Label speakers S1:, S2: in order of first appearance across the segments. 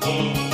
S1: Oh.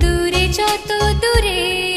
S1: দূরে যত দূরে